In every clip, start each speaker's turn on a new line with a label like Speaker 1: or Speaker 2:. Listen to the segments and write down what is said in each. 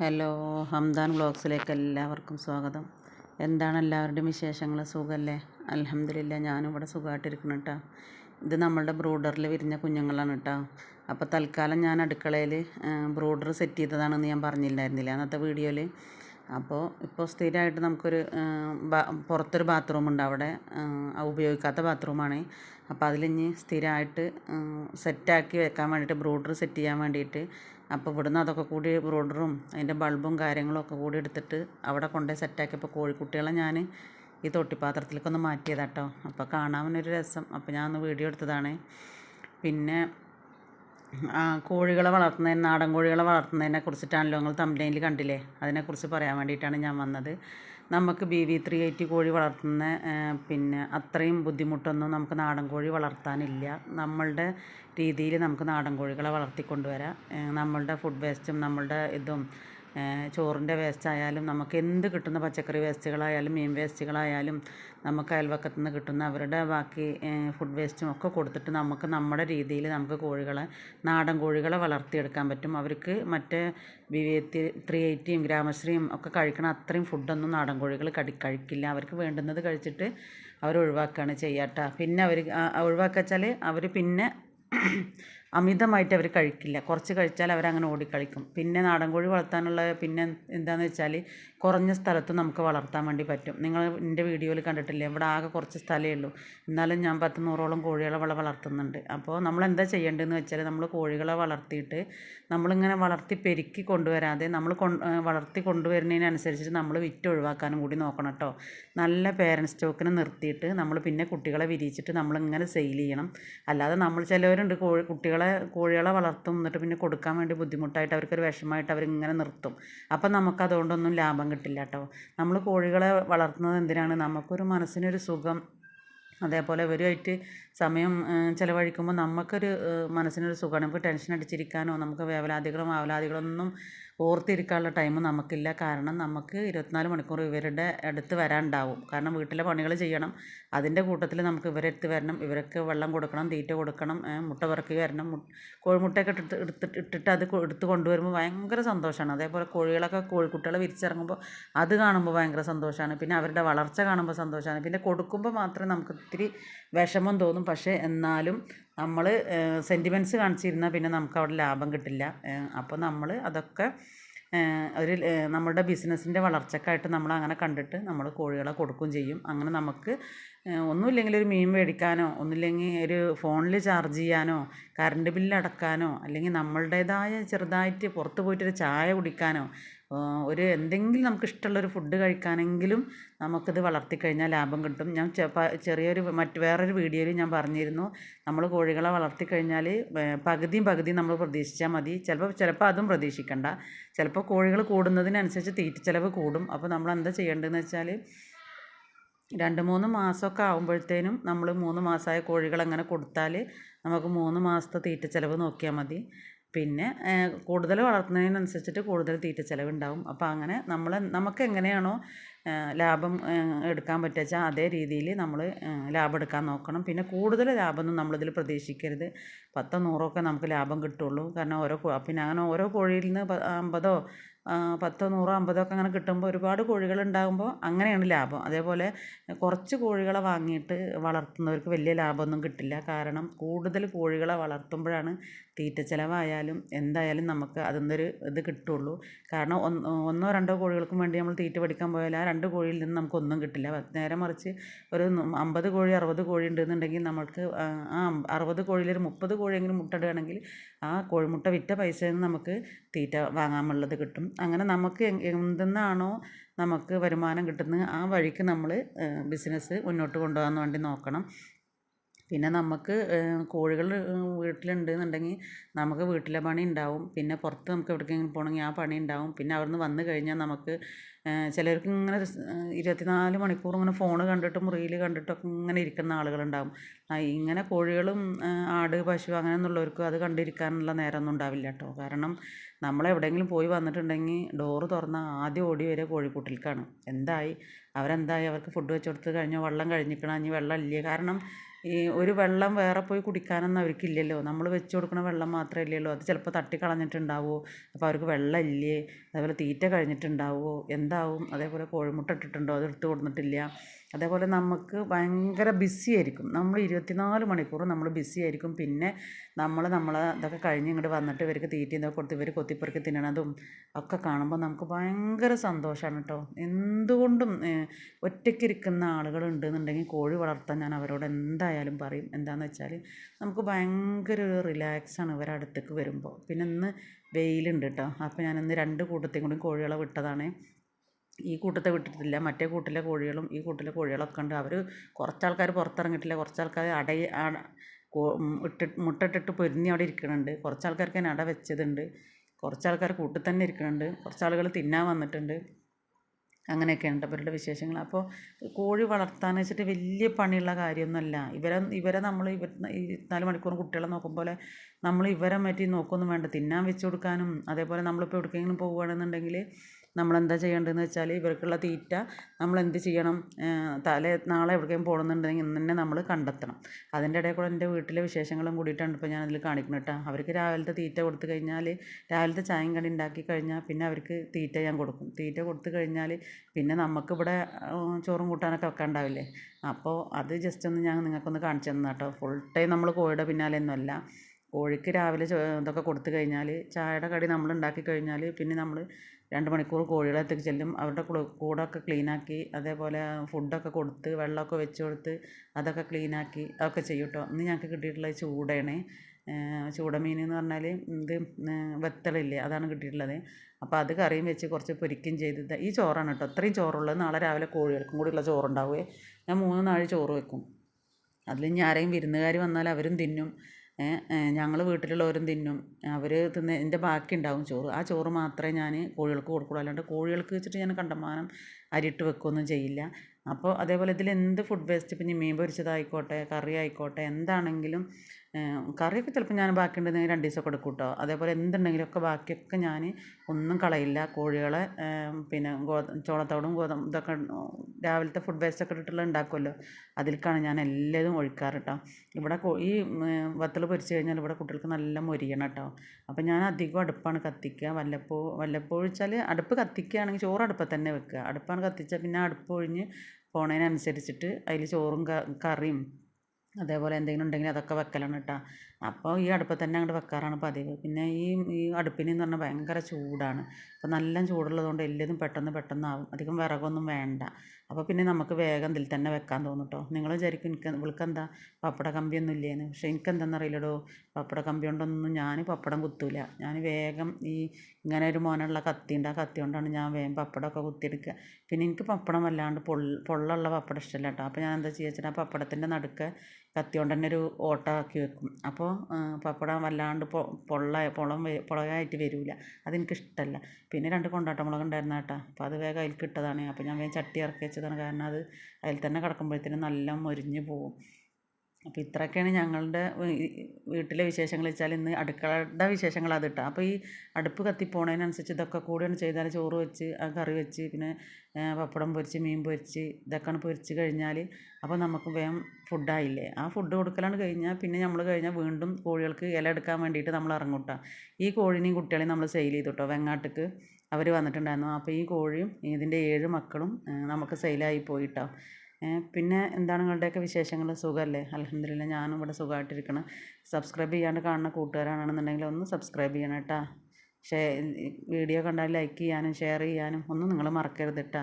Speaker 1: Hello Hamdan വ്ളോഗ്സിലേക്ക് എല്ലാവർക്കും സ്വാഗതം. എന്താണ് എല്ലാവരുടെയും വിശേഷങ്ങൾ സുഖമല്ലേ അലഹമില്ല ഞാനും ഇവിടെ സുഖമായിട്ടിരിക്കണം കേട്ടോ ഇത് നമ്മളുടെ ബ്രൂഡറിൽ വിരിഞ്ഞ കുഞ്ഞുങ്ങളാണ് കേട്ടോ അപ്പോൾ തൽക്കാലം ഞാൻ അടുക്കളയിൽ ബ്രൂഡർ സെറ്റ് ചെയ്തതാണെന്ന് ഞാൻ പറഞ്ഞില്ലായിരുന്നില്ല അന്നത്തെ വീഡിയോയിൽ അപ്പോൾ ഇപ്പോൾ സ്ഥിരമായിട്ട് നമുക്കൊരു പുറത്തൊരു ബാത്റൂം ഉണ്ട് അവിടെ. ഉപയോഗിക്കാത്ത ബാത്റൂമാണ് അപ്പോൾ അതിലിഞ്ഞ് സ്ഥിരമായിട്ട് സെറ്റാക്കി വെക്കാൻ വേണ്ടിയിട്ട് ബ്രൂഡർ സെറ്റ് ചെയ്യാൻ വേണ്ടിയിട്ട് അപ്പോൾ ഇവിടുന്ന് അതൊക്കെ കൂടി ബ്രോഡറും അതിന്റെ ബൾബും കാര്യങ്ങളും ഒക്കെ കൂടി എടുത്തിട്ട് അവിടെ കൊണ്ടുപോയി സെറ്റാക്കിയപ്പോൾ കോഴിക്കുട്ടികളെ ഞാൻ ഈ തൊട്ടിപ്പാത്രത്തിലേക്കൊന്ന് മാറ്റിയതാട്ടോ. അപ്പോൾ കാണാനൊരു രസം. അപ്പോൾ ഞാൻ ഒന്ന് വീഡിയോ എടുത്തതാണ്. പിന്നെ കോഴികളെ വളർത്തുന്നതിന് നാടൻ കോഴികളെ വളർത്തുന്നതിനെ കുറിച്ചിട്ടാണല്ലോ നിങ്ങൾ തമ്പനയിൽ കണ്ടില്ലേ? അതിനെക്കുറിച്ച് പറയാൻ വേണ്ടിയിട്ടാണ് ഞാൻ വന്നത്. നമുക്ക് ബി വി ത്രീ എയ്റ്റി കോഴി വളർത്തുന്ന പിന്നെ അത്രയും ബുദ്ധിമുട്ടൊന്നും നമുക്ക് നാടൻ കോഴി വളർത്താനില്ല. നമ്മളുടെ രീതിയിൽ നമുക്ക് നാടൻ കോഴികളെ വളർത്തിക്കൊണ്ടുവരാം. വരാം നമ്മളുടെ ഫുഡ് വേസ്റ്റും നമ്മളുടെ ഇതും ചോറിന്റെ വേസ്റ്റ് ആയാലും നമുക്ക് എന്ത് കിട്ടുന്ന പച്ചക്കറി വേസ്റ്റുകളായാലും മീൻ വേസ്റ്റുകളായാലും നമുക്ക് അയൽവക്കത്തു നിന്ന് കിട്ടുന്ന അവരുടെ ബാക്കി ഫുഡ് വേസ്റ്റും ഒക്കെ കൊടുത്തിട്ട് നമുക്ക് നമ്മുടെ രീതിയിൽ നമുക്ക് കോഴികളെ നാടൻ കോഴികളെ വളർത്തിയെടുക്കാൻ പറ്റും. അവർക്ക് മറ്റേ ബി വി ത്രീ എയ്റ്റിയും ഗ്രാമശ്രീയും ഒക്കെ കഴിക്കണ അത്രയും ഫുഡൊന്നും നാടൻ കോഴികൾ കടി കഴിക്കില്ല. അവർക്ക് വേണ്ടുന്നത് കഴിച്ചിട്ട് അവർ ഒഴിവാക്കുകയാണ് ചെയ്യാട്ടോ പിന്നെ അവർ ഒഴിവാക്കുക വെച്ചാൽ അവർ പിന്നെ അമിതമായിട്ട് അവർ കഴിക്കില്ല. കുറച്ച് കഴിച്ചാൽ അവരങ്ങനെ ഓടിക്കളിക്കും. പിന്നെ നാടൻ കോഴി വളർത്താനുള്ള പിന്നെ എന്താണെന്ന് വെച്ചാൽ കുറഞ്ഞ സ്ഥലത്ത് നമുക്ക് വളർത്താൻ വേണ്ടി പറ്റും. നിങ്ങൾ എന്റെ വീഡിയോയിൽ കണ്ടിട്ടില്ലേ? ഇവിടെ ആകെ കുറച്ച് സ്ഥലമേ ഉള്ളൂ. എന്നാലും ഞാൻ പത്ത് നൂറോളം കോഴികളെ വള വളർത്തുന്നുണ്ട്. അപ്പോൾ നമ്മൾ എന്താ ചെയ്യേണ്ടതെന്ന് വെച്ചാൽ നമ്മൾ കോഴികളെ വളർത്തിയിട്ട് നമ്മളിങ്ങനെ വളർത്തി പെരുക്കി കൊണ്ടുവരാതെ നമ്മൾ വളർത്തി കൊണ്ടുവരുന്നതിനനുസരിച്ചിട്ട് നമ്മൾ വിറ്റ് ഒഴിവാക്കാനും കൂടി നോക്കണം കേട്ടോ. നല്ല പേരന്റ് സ്റ്റോക്കിന് നിർത്തിയിട്ട് നമ്മൾ പിന്നെ കുട്ടികളെ വിരിയിച്ചിട്ട് നമ്മളിങ്ങനെ സെയിൽ ചെയ്യണം. അല്ലാതെ നമ്മൾ ചിലവരുണ്ട് കോഴി കുട്ടികളെ കോഴികളെ കോഴികളെ വളർത്തും എന്നിട്ട് പിന്നെ കൊടുക്കാൻ വേണ്ടി ബുദ്ധിമുട്ടായിട്ട് അവർക്കൊരു വിഷമമായിട്ട് അവരിങ്ങനെ നിർത്തും. അപ്പം നമുക്ക് അതുകൊണ്ടൊന്നും ലാഭം കിട്ടില്ല കേട്ടോ. നമ്മൾ കോഴികളെ വളർത്തുന്നത് എന്തിനാണ്? നമുക്കൊരു മനസ്സിനൊരു സുഖം അതേപോലെ ഇവരുമായിട്ട് സമയം ചിലവഴിക്കുമ്പോൾ നമുക്കൊരു മനസ്സിനൊരു സുഖമാണ്. നമുക്ക് ടെൻഷൻ അടിച്ചിരിക്കാനോ നമുക്ക് വേവലാതികളും ആവലാതികളൊന്നും ഓർത്തിരിക്കാനുള്ള ടൈം നമുക്കില്ല. കാരണം നമുക്ക് ഇരുപത്തിനാല് മണിക്കൂർ ഇവരുടെ അടുത്ത് വരാനുണ്ടാവും. കാരണം വീട്ടിലെ പണികൾ ചെയ്യണം. അതിന്റെ കൂട്ടത്തിൽ നമുക്ക് ഇവരെ അടുത്ത് വരണം. ഇവർക്ക് വെള്ളം കൊടുക്കണം തീറ്റ കൊടുക്കണം മുട്ട പറക്കി വരണം. കോഴിമുട്ടയൊക്കെ ഇട്ടിട്ട് എടുത്തിട്ട് ഇട്ടിട്ട് അത് എടുത്ത് കൊണ്ടുവരുമ്പോൾ ഭയങ്കര സന്തോഷമാണ്. അതേപോലെ കോഴികളൊക്കെ കോഴിക്കുട്ടികളെ വിരിച്ചിറങ്ങുമ്പോൾ അത് കാണുമ്പോൾ ഭയങ്കര സന്തോഷമാണ്. പിന്നെ അവരുടെ വളർച്ച കാണുമ്പോൾ സന്തോഷമാണ്. പിന്നെ കൊടുക്കുമ്പോൾ മാത്രമേ നമുക്ക് ഇത്തിരി വിഷമം തോന്നും. പക്ഷേ എന്നാലും നമ്മൾ സെന്റിമെന്റ്സ് കാണിച്ചിരുന്നാൽ പിന്നെ നമുക്ക് അവിടെ ലാഭം കിട്ടില്ല. അപ്പോൾ നമ്മൾ അതൊക്കെ ഒരു നമ്മുടെ ബിസിനസ്സിന്റെ വളർച്ചക്കായിട്ട് നമ്മൾ അങ്ങനെ കണ്ടിട്ട് നമ്മൾ കോഴികളെ കൊടുക്കുകയും ചെയ്യും. അങ്ങനെ നമുക്ക് ഒന്നുമില്ലെങ്കിൽ ഒരു മീൻ മേടിക്കാനോ ഒന്നുമില്ലെങ്കിൽ ഒരു ഫോണിൽ ചാർജ് ചെയ്യാനോ കറണ്ട് ബില്ല് അടക്കാനോ അല്ലെങ്കിൽ നമ്മളുടേതായ ചെറുതായിട്ട് പുറത്ത് പോയിട്ടൊരു ചായ കുടിക്കാനോ ഒരു എന്തെങ്കിലും നമുക്ക് ഇഷ്ടമുള്ള ഒരു ഫുഡ് കഴിക്കാനെങ്കിലും നമുക്കിത് വളർത്തിക്കഴിഞ്ഞാൽ ലാഭം കിട്ടും. ഞാൻ ചെറിയൊരു മറ്റ് വേറൊരു വീഡിയോയിൽ ഞാൻ പറഞ്ഞിരുന്നു. നമ്മൾ കോഴികളെ വളർത്തിക്കഴിഞ്ഞാൽ പകുതിയും പകുതിയും നമ്മൾ പ്രതീക്ഷിച്ചാൽ മതി. ചിലപ്പോൾ ചിലപ്പോൾ അതും പ്രതീക്ഷിക്കണ്ട. ചിലപ്പോൾ കോഴികൾ കൂടുന്നതിനനുസരിച്ച് തീറ്റ ചിലവ് കൂടും. അപ്പോൾ നമ്മൾ എന്താ ചെയ്യേണ്ടതെന്ന് വെച്ചാൽ രണ്ട് മൂന്ന് മാസമൊക്കെ ആകുമ്പോഴത്തേനും നമ്മൾ മൂന്ന് മാസമായ കോഴികൾ അങ്ങനെ കൊടുത്താൽ നമുക്ക് മൂന്ന് മാസത്തെ തീറ്റ ചിലവ് നോക്കിയാൽ മതി. പിന്നെ കൂടുതൽ വളർത്തുന്നതിനനുസരിച്ചിട്ട് കൂടുതൽ തീറ്റ ചിലവ് ഉണ്ടാവും അപ്പോൾ അങ്ങനെ നമ്മൾ നമുക്ക് എങ്ങനെയാണോ ലാഭം എടുക്കാൻ പറ്റുവെച്ചാൽ അതേ രീതിയിൽ നമ്മൾ ലാഭം എടുക്കാൻ നോക്കണം. പിന്നെ കൂടുതൽ ലാഭമൊന്നും നമ്മളിതിൽ പ്രതീക്ഷിക്കരുത്. പത്തോ നൂറോ ഒക്കെ നമുക്ക് ലാഭം കിട്ടുള്ളൂ. കാരണം ഓരോ പിന്നെ അങ്ങനെ ഓരോ കോഴിയിൽ നിന്ന് അമ്പതോ പത്തോ നൂറോ അമ്പതോ ഒക്കെ അങ്ങനെ കിട്ടുമ്പോൾ ഒരുപാട് കോഴികൾ ഉണ്ടാകുമ്പോൾ അങ്ങനെയാണ് ലാഭം. അതേപോലെ കുറച്ച് കോഴികളെ വാങ്ങിയിട്ട് വളർത്തുന്നവർക്ക് വലിയ ലാഭമൊന്നും കിട്ടില്ല. കാരണം കൂടുതൽ കോഴികളെ വളർത്തുമ്പോഴാണ് തീറ്റ ചിലവായാലും എന്തായാലും നമുക്ക് അതിൽ നിന്നൊരു ഇത് കിട്ടുള്ളൂ. കാരണം ഒന്നോ രണ്ടോ കോഴികൾക്കും വേണ്ടി നമ്മൾ തീറ്റ പഠിക്കാൻ പോയാൽ ആ രണ്ട് കോഴിയിൽ നിന്ന് നമുക്കൊന്നും കിട്ടില്ല. നേരെ മറിച്ച് ഒരു അമ്പത് കോഴി അറുപത് കോഴി ഉണ്ടെന്നുണ്ടെങ്കിൽ നമ്മൾക്ക് ആ അറുപത് കോഴിയിൽ ഒരു മുപ്പത് കോഴിയെങ്കിലും മുട്ടയിടുകയാണെങ്കിൽ ആ കോഴിമുട്ട വിറ്റ പൈസയിൽ നിന്ന് നമുക്ക് തീറ്റ വാങ്ങാനുള്ളത് കിട്ടും. അങ്ങനെ നമുക്ക് എന്തെന്നാണോ നമുക്ക് വരുമാനം കിട്ടുന്നത് ആ വഴിക്ക് നമ്മൾ ബിസിനസ് മുന്നോട്ട് കൊണ്ടുപോകാൻ വേണ്ടി നോക്കണം. പിന്നെ നമുക്ക് കോഴികൾ വീട്ടിലുണ്ട് എന്നുണ്ടെങ്കിൽ നമുക്ക് വീട്ടിലെ പണി ഉണ്ടാവും. പിന്നെ പുറത്ത് നമുക്ക് എവിടേക്കെങ്കിലും പോകണമെങ്കിൽ ആ പണി ഉണ്ടാവും. പിന്നെ അവിടുന്ന് വന്നു കഴിഞ്ഞാൽ നമുക്ക് ചിലർക്ക് ഇങ്ങനെ ഇരുപത്തിനാല് മണിക്കൂർ ഇങ്ങനെ ഫോൺ കണ്ടിട്ടും റീൽ കണ്ടിട്ടൊക്കെ ഇങ്ങനെ ഇരിക്കുന്ന ആളുകളുണ്ടാവും. ഇങ്ങനെ കോഴികളും ആട് പശു അങ്ങനെ അങ്ങനെയൊന്നുള്ളവർക്ക് അത് കണ്ടിരിക്കാനുള്ള നേരമൊന്നും ഉണ്ടാവില്ല കേട്ടോ. കാരണം നമ്മൾ എവിടെയെങ്കിലും പോയി വന്നിട്ടുണ്ടെങ്കിൽ ഡോറ് തുറന്നാൽ ആദ്യം ഓടി വരിക കോഴിക്കൂട്ടിലേക്കാണ് എന്തായി? അവരെന്തായി? അവർക്ക് ഫുഡ് വെച്ച് കൊടുത്ത് കഴിഞ്ഞോ? വെള്ളം കഴിഞ്ഞിക്കണം ഇനി വെള്ളം ഇല്ലേ? കാരണം ഈ ഒരു വെള്ളം വേറെ പോയി കുടിക്കാനൊന്നും അവർക്കില്ലല്ലോ. നമ്മൾ വെച്ച് കൊടുക്കുന്ന വെള്ളം മാത്രമേ ഇല്ലല്ലോ അത് ചിലപ്പോൾ തട്ടിക്കളഞ്ഞിട്ടുണ്ടാവുമോ അപ്പോൾ അവർക്ക് വെള്ളം ഇല്ലേ അതേപോലെ തീറ്റ കഴിഞ്ഞിട്ടുണ്ടാവുമോ എന്താവും? അതേപോലെ കോഴിമുട്ട ഇട്ടിട്ടുണ്ടോ? അത് എടുത്ത് കൊടുത്തിട്ടില്ല അതേപോലെ നമുക്ക് ഭയങ്കര ബിസി ആയിരിക്കും. നമ്മൾ ഇരുപത്തിനാല് മണിക്കൂർ നമ്മൾ ബിസി ആയിരിക്കും. പിന്നെ നമ്മൾ നമ്മളെ ഇതൊക്കെ കഴിഞ്ഞ് ഇങ്ങോട്ട് വന്നിട്ട് ഇവർക്ക് തീറ്റ ഇതൊക്കെ കൊടുത്ത് ഇവർ കൊത്തിപ്പെറുക്കി തിന്നണതും ഒക്കെ കാണുമ്പോൾ നമുക്ക് ഭയങ്കര സന്തോഷമാണ് കേട്ടോ എന്തുകൊണ്ടും ഒറ്റയ്ക്കിരിക്കുന്ന ആളുകളുണ്ട് എന്നുണ്ടെങ്കിൽ കോഴി വളർത്താൻ ഞാൻ അവരോട് എന്തായാലും പറയും. എന്താണെന്ന് വെച്ചാൽ നമുക്ക് ഭയങ്കര ഒരു റിലാക്സാണ് ഇവരടുത്തേക്ക് വരുമ്പോൾ. പിന്നെ ഇന്ന് വെയിലുണ്ട് കേട്ടോ അപ്പോൾ ഞാനിന്ന് രണ്ട് കൂട്ടത്തെയും കൂടി കോഴികളെ വിട്ടതാണ്. ഈ കൂട്ടത്തെ വിട്ടിട്ടില്ല. മറ്റേ കൂട്ടിലെ കോഴികളും ഈ കൂട്ടിലെ കോഴികളൊക്കെ ഉണ്ട്. അവർ കുറച്ച് ആൾക്കാർ പുറത്തിറങ്ങിയിട്ടില്ല. കുറച്ച് ആൾക്കാർ അട ഇട്ട് മുട്ടയിട്ടിട്ട് പൊരിഞ്ഞ് അവിടെ ഇരിക്കുന്നുണ്ട് കുറച്ച് ആൾക്കാർക്ക് അട വെച്ചതുണ്ട്. കുറച്ച് ആൾക്കാർ കൂട്ടിൽ തന്നെ ഇരിക്കുന്നുണ്ട് കുറച്ച് ആളുകൾ തിന്നാൻ വന്നിട്ടുണ്ട്. അങ്ങനെയൊക്കെയാണ് അവരുടെ വിശേഷങ്ങൾ. അപ്പോൾ കോഴി വളർത്താൻ വെച്ചിട്ട് വലിയ പണിയുള്ള കാര്യമൊന്നുമല്ല. ഇവരെ ഇവരെ നമ്മൾ ഇരുപത്തിനാല് മണിക്കൂറും കുട്ടികളെ നോക്കും പോലെ നമ്മൾ ഇവരെ പറ്റി നോക്കൊന്നും വേണ്ട. തിന്നാൻ വെച്ച് കൊടുക്കാനും അതേപോലെ നമ്മളിപ്പോൾ എവിടേക്കെങ്കിലും പോവുകയാണെന്നുണ്ടെങ്കിൽ നമ്മളെന്താ ചെയ്യേണ്ടതെന്ന് വെച്ചാൽ ഇവർക്കുള്ള തീറ്റ നമ്മൾ എന്ത് ചെയ്യണം തലേ നാളെ എവിടേക്കും പോകണമെന്നുണ്ടെങ്കിൽ ഇന്ന് തന്നെ നമ്മൾ കണ്ടെത്തണം. അതിന്റെ ഇടയിൽ കൂടെ എന്റെ വീട്ടിലെ വിശേഷങ്ങളും കൂടിയിട്ടാണ് ഇപ്പോൾ ഞാനതിൽ കാണിക്കുന്നത് കേട്ടോ. അവർക്ക് രാവിലത്തെ തീറ്റ കൊടുത്തു കഴിഞ്ഞാൽ രാവിലത്തെ ചായയും കടി ഉണ്ടാക്കി കഴിഞ്ഞാൽ പിന്നെ അവർക്ക് തീറ്റ ഞാൻ കൊടുക്കും. തീറ്റ കൊടുത്തു കഴിഞ്ഞാൽ പിന്നെ നമുക്കിവിടെ ചോറും കൂട്ടാനൊക്കെ വെക്കാൻ വെക്കാണ്ടാവില്ലേ അപ്പോൾ അത് ജസ്റ്റ് ഒന്ന് ഞാൻ നിങ്ങൾക്കൊന്ന് കാണിച്ചു തന്നെ കേട്ടോ ഫുൾ ടൈം നമ്മൾ കോഴിയുടെ പിന്നാലെ ഒന്നുമല്ല കോഴിക്ക് രാവിലെ ഇതൊക്കെ കൊടുത്തു കഴിഞ്ഞാൽ ചായയുടെ കടി നമ്മൾ ഉണ്ടാക്കി കഴിഞ്ഞാൽ പിന്നെ നമ്മൾ രണ്ട് മണിക്കൂർ കോഴികളെ അടുത്തേക്ക് ചെല്ലും അവരുടെ കൂടൊക്കെ ക്ലീനാക്കി അതേപോലെ ഫുഡൊക്കെ കൊടുത്ത് വെള്ളമൊക്കെ വെച്ച് കൊടുത്ത് അതൊക്കെ ക്ലീനാക്കി അതൊക്കെ ചെയ്യും കേട്ടോ. ഇന്ന് ഞങ്ങൾക്ക് കിട്ടിയിട്ടുള്ളത് ചൂടയാണ്. ചൂടമീൻ എന്ന് പറഞ്ഞാൽ ഇത് വെത്തളില്ലേ അതാണ് കിട്ടിയിട്ടുള്ളത്. അപ്പോൾ അത് കറിയും വെച്ച് കുറച്ച് പൊരിക്കുകയും ചെയ്ത് ഈ ചോറാണ് കേട്ടോ അത്രയും ചോറുള്ളത് നാളെ രാവിലെ കോഴികൾക്കും കൂടിയുള്ള ചോറുണ്ടാവുകയെ. ഞാൻ മൂന്ന് നാഴ് ചോറ് വെക്കും. അതിൽ ഇനി ആരെയും വിരുന്നുകാർ വന്നാൽ അവരും തിന്നും. ഞങ്ങൾ വീട്ടിലുള്ളവരും തിന്നും. അവർ ബാക്കി ഉണ്ടാവും ചോറ്. ആ ചോറ് മാത്രമേ ഞാൻ കോഴികൾക്ക് കൊടുക്കുള്ളൂ. അല്ലാണ്ട് കോഴികൾക്ക് വെച്ചിട്ട് ഞാൻ കണ്ടമാനം അരിയിട്ട് വെക്കുകയൊന്നും ചെയ്യില്ല. അപ്പോൾ അതേപോലെ ഇതിൽ എന്ത് ഫുഡ് വേസ്റ്റ് ഇനി മീൻ പൊരിച്ചതായിക്കോട്ടെ കറി ആയിക്കോട്ടെ എന്താണെങ്കിലും കറിയൊക്കെ ചിലപ്പോൾ ഞാൻ ബാക്കി ഉണ്ടെങ്കിൽ രണ്ട് ദിവസമൊക്കെ എടുക്കും കേട്ടോ അതേപോലെ എന്തുണ്ടെങ്കിലൊക്കെ ബാക്കിയൊക്കെ ഞാൻ ഒന്നും കളയില്ല. കോഴികളെ പിന്നെ ഗോത ചോളത്തോടും ഗോതമ്പ് ഇതൊക്കെ രാവിലത്തെ ഫുഡ് വേസ്റ്റ് ഒക്കെ ഇട്ടിട്ടുള്ള ഉണ്ടാക്കുമല്ലോ അതിലേക്കാണ് ഞാൻ എല്ലാതും ഒഴിക്കാറ് കേട്ടോ ഇവിടെ ഈ വത്തൽ പൊരിച്ച് കഴിഞ്ഞാൽ ഇവിടെ കുട്ടികൾക്ക് നല്ല മൊരിയണം കേട്ടോ അപ്പോൾ ഞാൻ അധികം അടുപ്പാണ് കത്തിക്കുക. വല്ലപ്പോൾ വല്ലപ്പോൾ വെച്ചാൽ അടുപ്പ് കത്തിക്കുകയാണെങ്കിൽ ചോറ് അടുപ്പത്ത് തന്നെ വെക്കുക. അടുപ്പാണ് കത്തിച്ചാൽ പിന്നെ അടുപ്പ് ഒഴിഞ്ഞ് പോണതിനനുസരിച്ചിട്ട് അതിൽ ചോറും കറിയും അതേപോലെ എന്തെങ്കിലും ഉണ്ടെങ്കിൽ അതൊക്കെ വെക്കലാണ് കേട്ടോ. അപ്പോൾ ഈ അടുപ്പത്ത് തന്നെ അങ്ങോട്ട് വെക്കാറാണ് പതിവ്. പിന്നെ ഈ ഈ അടുപ്പിനെന്ന് പറഞ്ഞാൽ ഭയങ്കര ചൂടാണ്. അപ്പോൾ നല്ല ചൂടുള്ളതുകൊണ്ട് എല്ലാതും പെട്ടെന്ന് പെട്ടെന്നാവും. അധികം വിറകൊന്നും വേണ്ട. അപ്പോൾ പിന്നെ നമുക്ക് വേഗം ഇതിൽ തന്നെ വെക്കാൻ തോന്നും കേട്ടോ. നിങ്ങൾ വിചാരിക്കും എനിക്ക് ഇവൾക്കെന്താ പപ്പട കമ്പിയൊന്നും ഇല്ലേന്ന്. പക്ഷേ എനിക്കെന്താണെന്നറിയില്ലടോ പപ്പട കമ്പി കൊണ്ടൊന്നും ഞാൻ പപ്പടം കുത്തൂല. ഞാൻ വേഗം ഈ ഇങ്ങനെ ഒരു മോനുള്ള കത്തി ഉണ്ട് ആ കത്തി കൊണ്ടാണ് ഞാൻ വേഗം പപ്പടമൊക്കെ കുത്തിയെടുക്കുക. പിന്നെ എനിക്ക് പപ്പടം വല്ലാണ്ട് പൊള്ള പൊള്ളുള്ള പപ്പടം ഇഷ്ടമല്ല കേട്ടോ. അപ്പോൾ ഞാൻ എന്താ ചെയ്യുക വെച്ചാൽ ആ പപ്പടത്തിന്റെ നടുക്ക് കത്തി കൊണ്ട് തന്നെ ഒരു ഓട്ട ആക്കി വെക്കും അപ്പോൾ പപ്പടം വല്ലാണ്ട് പൊള്ള പൊളം പൊളയായിട്ട് വരില്ല അതെനിക്കിഷ്ടമല്ല പിന്നെ രണ്ട് കൊണ്ടാട്ടമുളക് ഉണ്ടായിരുന്നു കേട്ടോ. അപ്പോൾ അത് വേഗം അതിൽ കിട്ടതാണ് അപ്പോൾ ഞാൻ വേഗം ചട്ടി ഇറക്കി വെച്ചതാണ്. കാരണം അത് അതിൽ തന്നെ കിടക്കുമ്പോഴത്തേനും നല്ല മൊരിഞ്ഞ് പോവും. അപ്പോൾ ഇത്രയൊക്കെയാണ് ഞങ്ങളുടെ വീട്ടിലെ വിശേഷങ്ങൾ വെച്ചാൽ ഇന്ന് അടുക്കളയുടെ വിശേഷങ്ങൾ അത് കേട്ടോ അപ്പോൾ ഈ അടുപ്പ് കത്തിപ്പോണതിനനുസരിച്ച് ഇതൊക്കെ കൂടിയാണ് ചെയ്താൽ ചോറ് വെച്ച് കറി വെച്ച് പിന്നെ പപ്പടം പൊരിച്ച് മീൻ പൊരിച്ച് ഇതൊക്കെയാണ് പൊരിച്ച് കഴിഞ്ഞാൽ അപ്പോൾ നമുക്ക് വേഗം ഫുഡായില്ലേ ആ ഫുഡ് കൊടുക്കലാണ് കഴിഞ്ഞാൽ പിന്നെ നമ്മൾ കഴിഞ്ഞാൽ വീണ്ടും കോഴികൾക്ക് ഇല എടുക്കാൻ വേണ്ടിയിട്ട് നമ്മൾ ഇറങ്ങൂട്ടാ. ഈ കോഴിനെയും കുട്ടികളെയും നമ്മൾ സെയിൽ ചെയ്തു കേട്ടോ വെങ്ങാട്ടിക്ക് അവർ വന്നിട്ടുണ്ടായിരുന്നു. അപ്പോൾ ഈ കോഴിയും ഇതിന്റെ ഏഴ് മക്കളും നമുക്ക് സെയിലായി പോയിട്ടോ. പിന്നെ എന്താണ് നിങ്ങളുടെയൊക്കെ വിശേഷങ്ങൾ സുഖമല്ലേ? അലഹമില്ല ഞാനും ഇവിടെ സുഖമായിട്ടിരിക്കണം. സബ്സ്ക്രൈബ് ചെയ്യാണ്ട് കാണുന്ന കൂട്ടുകാരാണെന്നുണ്ടെങ്കിൽ ഒന്ന് സബ്സ്ക്രൈബ് ചെയ്യണം കേട്ടോ. ഷേ വീഡിയോ കണ്ടാൽ ലൈക്ക് ചെയ്യാനും ഷെയർ ചെയ്യാനും ഒന്നും നിങ്ങൾ മറക്കരുത് കേട്ടോ.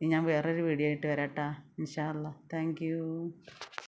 Speaker 1: ഇനി ഞാൻ വേറൊരു വീഡിയോ ആയിട്ട് വരാം കേട്ടോ. ഇൻഷാ അല്ലാ താങ്ക്